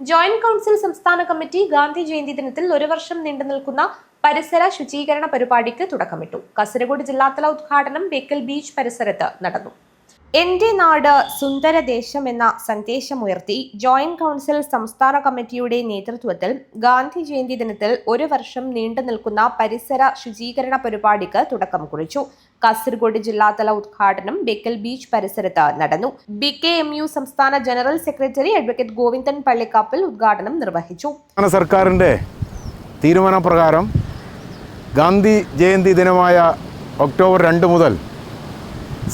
Joint council സംസ്ഥാന committee Gandhi Jayanti ദിനത്തിൽ ഒരു വർഷം നീണ്ടു നിൽക്കുന്ന പരിസര ശുചീകരണ പരിപാടിക്ക് തുടക്കമിട്ടു. കാസർഗോഡ് ജില്ലാതല ഉദ്ഘാടനം ബേക്കൽ ബീച്ച് പരിസരത്ത് നടന്നു. എന്റെ നാട് സുന്ദരദേശം എന്ന സന്ദേശമുയർത്തി ജോയിന്റ് കൗൺസിൽ സംസ്ഥാന കമ്മിറ്റിയുടെ നേതൃത്വത്തിൽ ഗാന്ധി ജയന്തി ദിനത്തിൽ ഒരു വർഷം നീണ്ടു നിൽക്കുന്ന പരിസര ശുചീകരണ പരിപാടിക്ക് തുടക്കം കുറിച്ചു. കാസർഗോഡ് ജില്ലാതല ഉദ്ഘാടനം ബേക്കൽ ബീച്ച് പരിസരത്ത് നടന്നു. ബി കെ എം യു സംസ്ഥാന general secretary advocate Govindan Pallikappil ഉദ്ഘാടനം നിർവഹിച്ചു. സർക്കാരിന്റെ തീരുമാനപ്രകാരം ഗാന്ധി ജയന്തി ദിനമായ ഒക്ടോബർ രണ്ട് മുതൽ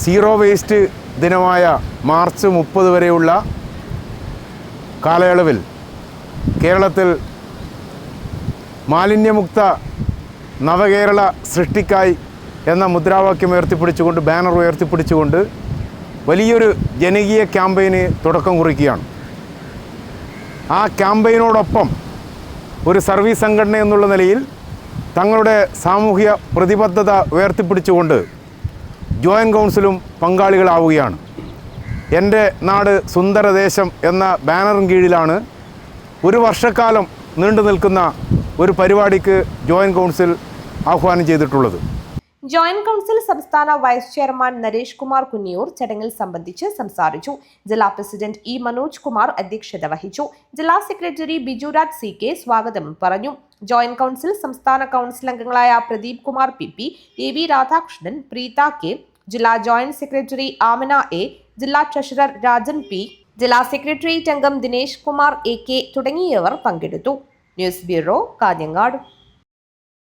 സീറോ വേസ്റ്റ് ദിനമായ മാർച്ച് മുപ്പത് വരെയുള്ള കാലയളവിൽ കേരളത്തിൽ മാലിന്യമുക്ത നവകേരള സൃഷ്ടിക്കായി എന്ന മുദ്രാവാക്യം ഉയർത്തിപ്പിടിച്ചുകൊണ്ട് ബാനർ ഉയർത്തിപ്പിടിച്ചുകൊണ്ട് വലിയൊരു ജനകീയ ക്യാമ്പയിന് തുടക്കം കുറിക്കുകയാണ്. ആ ക്യാമ്പയിനോടൊപ്പം ഒരു സർവീസ് സംഘടന എന്നുള്ള നിലയിൽ തങ്ങളുടെ സാമൂഹിക പ്രതിബദ്ധത ഉയർത്തിപ്പിടിച്ചുകൊണ്ട് ജോയിന്റ് കൗൺസിലും പങ്കാളികളാവുകയാണ്. എന്റെ നാട് സുന്ദരദേശം എന്ന ബാനറിന് കീഴിലാണ് ഒരു വർഷക്കാലം നീണ്ടു നിൽക്കുന്ന ഒരു പരിപാടിക്ക് ജോയിന്റ് കൗൺസിൽ ആഹ്വാനം ചെയ്തിട്ടുള്ളത്. ജോയിന്റ് കൗൺസിൽ സംസ്ഥാന വൈസ് ചെയർമാൻ നരേഷ് കുമാർ കുന്നിയൂർ ചടങ്ങിൽ സംബന്ധിച്ച് സംസാരിച്ചു. ജില്ലാ പ്രസിഡന്റ് ഇ മനോജ് കുമാർ അധ്യക്ഷത വഹിച്ചു. ജില്ലാ സെക്രട്ടറി ബിജുരാജ് സി കെ സ്വാഗതം പറഞ്ഞു. ജോയിന്റ് കൗൺസിൽ സംസ്ഥാന കൗൺസിൽ അംഗങ്ങളായ Pradeep Kumar P P A V Radhakrishnan Preetha K ജില്ലാ ജോയിന്റ് സെക്രട്ടറി ആമന എ ജില്ലാ ട്രഷറർ രാജൻ പി ജില്ലാ സെക്രട്ടേറിയറ്റ് അംഗം ദിനേശ് കുമാർ എ കെ തുടങ്ങിയവർ പങ്കെടുത്തു. News bureau Kanhangad.